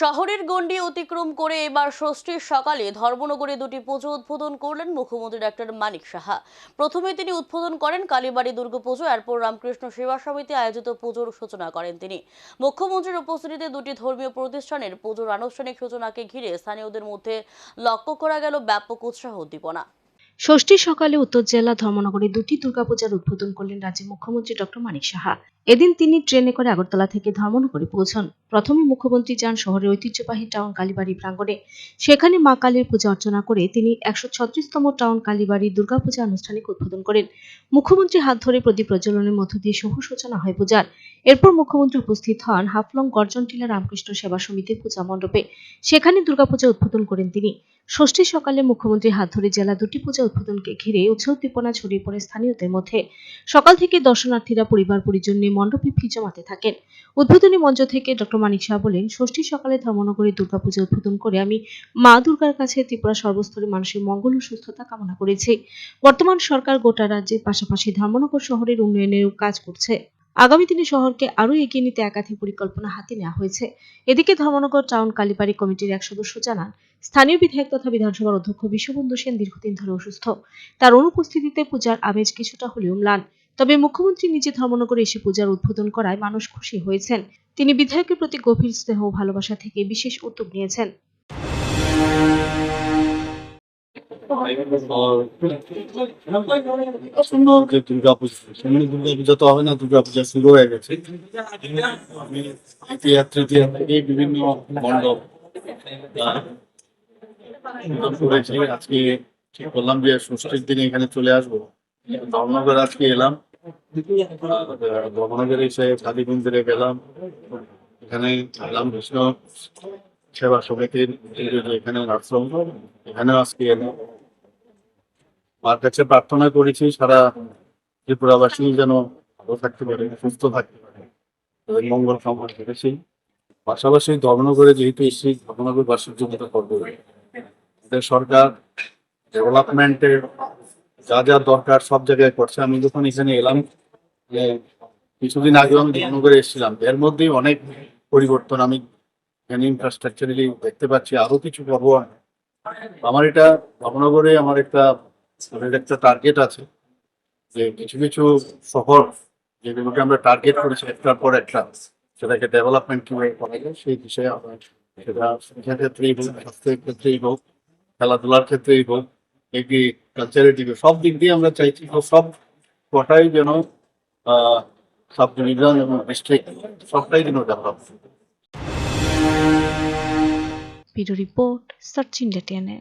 শহরের গণ্ডি অতিক্রম করে এবার ষষ্ঠীর সকালে ধর্মনগরে দুটি পুজো উদ্বোধন করলেন মুখ্যমন্ত্রী ডাক্তার মানিক সাহা। প্রথমে তিনি উদ্বোধন করেন কালীবাড়ি দুর্গাপুজো এরপর রামকৃষ্ণ সেবা সমিতি আয়োজিত পুজোর সূচনা করেন তিনি। মুখ্যমন্ত্রীর উপস্থিতিতে দুটি ধর্মীয় প্রতিষ্ঠানের পুজোর আনুষ্ঠানিক সূচনাকে ঘিরে স্থানীয়দের মধ্যে লক্ষ্য করা গেল ব্যাপক উৎসাহ উদ্দীপনা। ষষ্ঠী সকালে উত্তর জেলা ধর্মনগরে দুটি দুর্গাপূজার উদ্বোধন করলেন রাজ্যের মুখ্যমন্ত্রী ডক্টর মানিক সাহা। এদিন তিনি ট্রেনে করে আগরতলা থেকে ধর্মনগরে পৌঁছন। প্রথমে মুখ্যমন্ত্রী যান শহরের ঐতিহ্যবাহী টাউন কালীবাড়ি প্রাঙ্গণে। সেখানে মা কালীর পূজা অর্চনা করে তিনি একশো ছত্রিশতম টাউন কালীবাড়ি দুর্গাপূজা আনুষ্ঠানিক উদ্বোধন করেন। মুখ্যমন্ত্রী হাত ধরে প্রদীপ প্রজ্বলনের মধ্য দিয়ে শুভ সূচনা হয় পূজার। এরপর মুখ্যমন্ত্রী উপস্থিত হন হাফলং গর্জন টিলা রামকৃষ্ণ সেবা সমিতির পূজা মণ্ডপে। সেখানে দুর্গাপূজা উদ্বোধন করেন তিনি। ষষ্ঠী সকালে মুখ্যমন্ত্রী হাত ধরে জেলা দুটি পূজা উদ্বোধনকে ঘিরে উৎসব উদ্দীপনা ছড়িয়ে পড়ে স্থানীয়দের মধ্যে। সকাল থেকে দর্শনার্থীরা পরিবার পরিজন নিয়ে মণ্ডপে ফি জমাতে থাকেন। উদ্বোধনী মঞ্চ থেকে ডক্টর মানিক শাহ বলেন, ষষ্ঠী সকালে ধর্মনগরী দুর্গাপূজা উদ্বোধন করে আমি মা দুর্গার কাছে ত্রিপুরা সর্বস্তরের মানুষের মঙ্গল ও সুস্থতা কামনা করেছি। বর্তমান সরকার গোটা রাজ্যের পাশাপাশি ধর্মনগর শহরের উন্নয়নেরও কাজ করছে। আগামী দিনে শহরকে আরও এগিয়ে নিতে একাধিক পরিকল্পনা হাতে নেওয়া হয়েছে। এদিকে ধর্মনগর টাউন কালীবাড়ি কমিটির এক সদস্য জানান, স্থানীয় বিধায়ক তথা বিধানসভার অধ্যক্ষ বিশ্ববন্ধু সেন দীর্ঘদিন ধরে অসুস্থ। তার অনুপস্থিতিতে পূজার আমেজ কিছুটা হলেও ম্লান। তবে মুখ্যমন্ত্রী নিজে ধর্মনগরে এসে পূজার উদ্বোধন করায় মানুষ খুশি হয়েছেন। তিনি বিধায়কের প্রতি গভীর স্নেহ ও ভালোবাসা থেকে বিশেষ উদ্যোগ নিয়েছেন। হবে না দুর্গা পূজা শুরু হয়ে গেছে বিভিন্ন আজকে ঠিক করলাম যে ষষ্ঠীর দিনে এখানে চলে আসব ধর্মনগর আজকে এলাম ধর্মনগরে এসে কালী মন্দিরে গেলাম এখানে রামকৃষ্ণ সেবা সমিতির এই এখানে এখানেও আজকে মার কাছে প্রার্থনা করেছি সারা ত্রিপুরাবাসী যেন ভালো থাকতে পারে, সুস্থ থাকতে পারে। মঙ্গল কামনা করেছি। পাশাপাশি ধর্মনগরে যেহেতু এসেছি ধর্মনগরবাসীর জন্য তো করব সরকার ডেভেলপমেন্টের যা যা দরকার সব জায়গায় করছে। আমি যখন এখানে এলাম কিছুদিন আগে আমি ধর্মনগরে এসেছিলাম। এর মধ্যেই অনেক পরিবর্তন আমি এখানে ইনফ্রাস্ট্রাকচারালি দেখতে পাচ্ছি আরও কিছু করব আমার এটা ধর্মনগরে আমার একটা একটা টার্গেট আছে যে কিছু কিছু শহর যেগুলোকে আমরা টার্গেট করেছি একটার পর একটা সেটাকে ডেভেলপমেন্ট কীভাবে করা যায় সেই বিষয়ে আমরা সেটা শিক্ষার ক্ষেত্রেই হোক, স্বাস্থ্যের ক্ষেত্রেই হোক, খেলাধুলার ক্ষেত্রেই হোক এগি কালচারের দিকে, সব দিক দিয়ে আমরা চাইছি সব কটাই যেন সাব ডিভিশন এবং ডিস্ট্রিক্ট সবটাই যেন develop report search India TNA